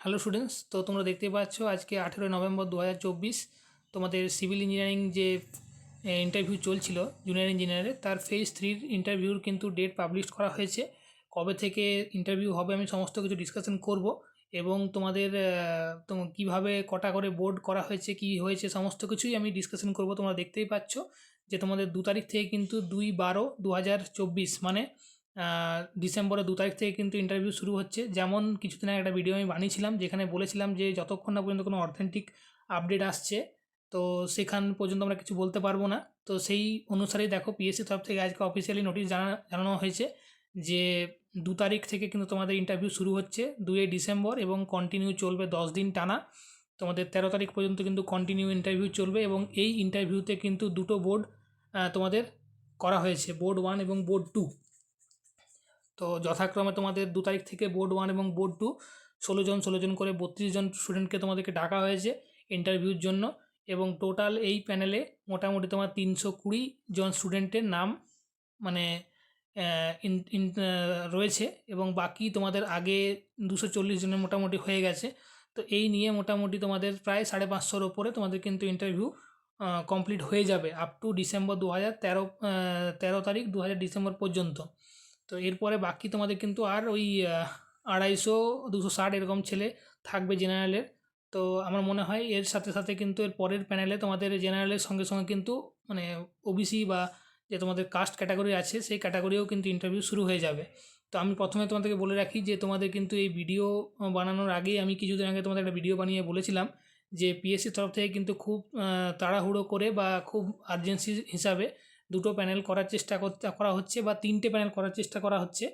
Hello students তো তোমরা দেখতেই পাচ্ছ আজকে আঠেরোই নভেম্বর দু হাজার চব্বিশ তোমাদের সিভিল ইঞ্জিনিয়ারিং যে ইন্টারভিউ চলছিল জুনিয়র ইঞ্জিনিয়ারের তার ফেজ থ্রির ইন্টারভিউর কিন্তু ডেট পাবলিশ করা হয়েছে। কবে থেকে ইন্টারভিউ হবে আমি সমস্ত কিছু ডিসকাশন করব এবং তোমাদের কীভাবে কটা করে বোর্ড করা হয়েছে, কি হয়েছে সমস্ত কিছুই আমি ডিসকাশন করব। তোমরা দেখতেই পাচ্ছ যে তোমাদের দু তারিখ থেকে কিন্তু দুই বারো দু মানে ডিসেম্বরের দু তারিখ থেকে কিন্তু ইন্টারভিউ শুরু হচ্ছে। যেমন কিছুদিন আগে একটা ভিডিও আমি বানিয়েছিলাম, যেখানে বলেছিলাম যে যতক্ষণ না পর্যন্ত কোনো অথেন্টিক আপডেট আসছে, তো সেখান পর্যন্ত আমরা কিছু বলতে পারব না। তো সেই অনুসারেই দেখো পিএসসি তরফ থেকে আজকে অফিসিয়ালি নোটিশ জানা, জানানো হয়েছে যে দু তারিখ থেকে কিন্তু তোমাদের ইন্টারভিউ শুরু হচ্ছে, দুই ডিসেম্বর এবং কন্টিনিউ চলবে দশ দিন টানা। তোমাদের তেরো তারিখ পর্যন্ত কিন্তু কন্টিনিউ ইন্টারভিউ চলবে এবং এই ইন্টারভিউতে কিন্তু দুটো বোর্ড তোমাদের করা হয়েছে বোর্ড ওয়ান এবং বোর্ড টু তো যথাক্রমে তোমাদের দু তারিখ থেকে বোর্ড ওয়ান এবং বোর্ড টু ষোলো জন ষোলো জন করে বত্রিশ জন স্টুডেন্টকে তোমাদেরকে ডাকা হয়েছে ইন্টারভিউর জন্য এবং টোটাল এই প্যানেলে মোটামুটি তোমার তিনশো কুড়ি জন স্টুডেন্টের নাম মানে রয়েছে এবং বাকি তোমাদের আগে দুশো চল্লিশ জনের মোটামুটি হয়ে গেছে। তো এই নিয়ে মোটামুটি তোমাদের প্রায় সাড়ে পাঁচশোর ওপরে তোমাদের কিন্তু ইন্টারভিউ কমপ্লিট হয়ে যাবে আপ টু ডিসেম্বর দু হাজার তেরো তেরো তারিখ দু হাজার ডিসেম্বর পর্যন্ত। তো এরপরে বাকি তোমাদের কিন্তু আর ওই আড়াইশো, দুশো ষাট এরকম ছেলে থাকবে জেনারেলের। তো আমার মনে হয় এর সাথে সাথে কিন্তু এর পরের প্যানেলে তোমাদের জেনারেলের সঙ্গে সঙ্গে কিন্তু মানে ওবিসি বা যে তোমাদের কাস্ট ক্যাটাগরি আছে, সেই ক্যাটাগরিও কিন্তু ইন্টারভিউ শুরু হয়ে যাবে। তো আমি প্রথমে তোমাদেরকে বলে রাখি যে তোমাদের কিন্তু এই ভিডিও বানানোর আগেই আমি কিছুদিন আগে তোমাদের একটা ভিডিও বানিয়ে বলেছিলাম যে পিএসসির তরফ থেকে কিন্তু খুব তাড়াহুড়ো করে বা খুব আর্জেন্সি হিসাবে দুটো প্যানেল করার চেষ্টা করতে করা হচ্ছে বা তিনটে প্যানেল করার চেষ্টা করা হচ্ছে।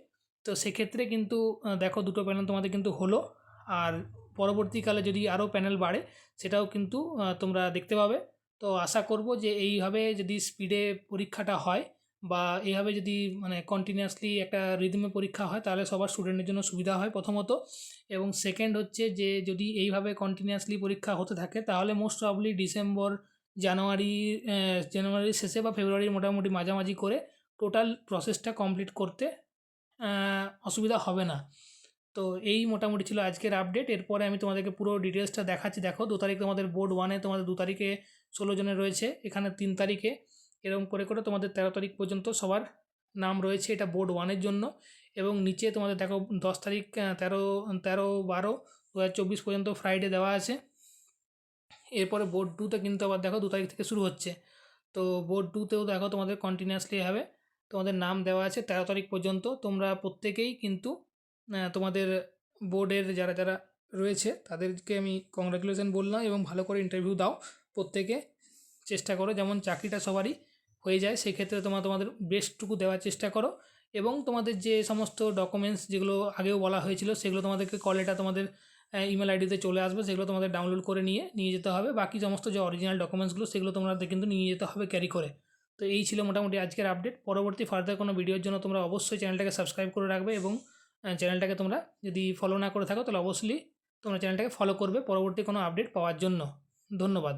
তো সেক্ষেত্রে কিন্তু দেখো দুটো প্যানেল তোমাদের কিন্তু হলো। আর পরবর্তীকালে যদি আরও প্যানেল বাড়ে, সেটাও কিন্তু তোমরা দেখতে পাবে। তো আশা করব যে এইভাবে যদি স্পিডে পরীক্ষাটা হয় বা এইভাবে যদি মানে কন্টিনিউয়াসলি একটা রিদমে পরীক্ষা হয়, তাহলে সবার স্টুডেন্টের জন্য সুবিধা হয় প্রথমত। এবং সেকেন্ড হচ্ছে যে যদি এইভাবে কন্টিনিউয়াসলি পরীক্ষা হতে থাকে, তাহলে মোস্ট প্রবলি ডিসেম্বর জানুয়ারি জানুয়ারির শেষে বা ফেব্রুয়ারির মোটামুটি মাঝামাঝি করে টোটাল প্রসেসটা কমপ্লিট করতে অসুবিধা হবে না। তো এই মোটামুটি ছিল আজকের আপডেট এরপরে আমি তোমাদেরকে পুরো ডিটেলসটা দেখাচ্ছি। দেখো, দু তারিখ তোমাদের বোর্ড ওয়ানে তোমাদের দু তারিখে ষোলো জনের রয়েছে, এখানে তিন তারিখে। এরকম করে করে তোমাদের তেরো তারিখ পর্যন্ত সবার নাম রয়েছে এটা বোর্ড ওয়ানের জন্য। এবং নিচে তোমাদের দেখো দশ তারিখ তেরো তেরো বারো দু পর্যন্ত ফ্রাইডে দেওয়া আছে। এরপরে বোর্ড টুতে কিন্তু আবার দেখো দু তারিখ থেকে শুরু হচ্ছে। তো বোর্ড টুতেও দেখো তোমাদের কন্টিনিউয়াসলি হবে। তোমাদের নাম দেওয়া আছে তেরো তারিখ পর্যন্ত। তোমরা প্রত্যেকেই কিন্তু তোমাদের বোর্ডের যারা যারা রয়েছে, তাদেরকে আমি কংগ্রাচুলেশন বললাম এবং ভালো করে ইন্টারভিউ দাও। প্রত্যেকে চেষ্টা করো, যেমন চাকরিটা সবারই হয়ে যায়, সেক্ষেত্রে তোমরা তোমাদের বেস্টটুকু দেওয়ার চেষ্টা করো। এবং তোমাদের যে সমস্ত ডকুমেন্টস যেগুলো আগেও বলা হয়েছিল, সেগুলো তোমাদেরকে কলেটা তোমাদের ইমেল আইডিতে চলে আসবে, সেগুলো তোমাদের ডাউনলোড করে নিয়ে নিয়ে যেতে হবে। বাকি সমস্ত যে অরিজিনাল ডকুমেন্টসগুলো সেগুলো তোমাদের কিন্তু নিয়ে যেতে হবে ক্যারি করে। তো এই ছিল মোটামুটি আজকের আপডেট পরবর্তী ফার্দার কোনো ভিডিওর জন্য তোমরা অবশ্যই চ্যানেলটাকে সাবস্ক্রাইব করে রাখবে এবং চ্যানেলটাকে তোমরা যদি ফলো না করে থাকো, তাহলে অবশ্যই তোমরা চ্যানেলটাকে ফলো করবে পরবর্তী কোনো আপডেট পাওয়ার জন্য। ধন্যবাদ।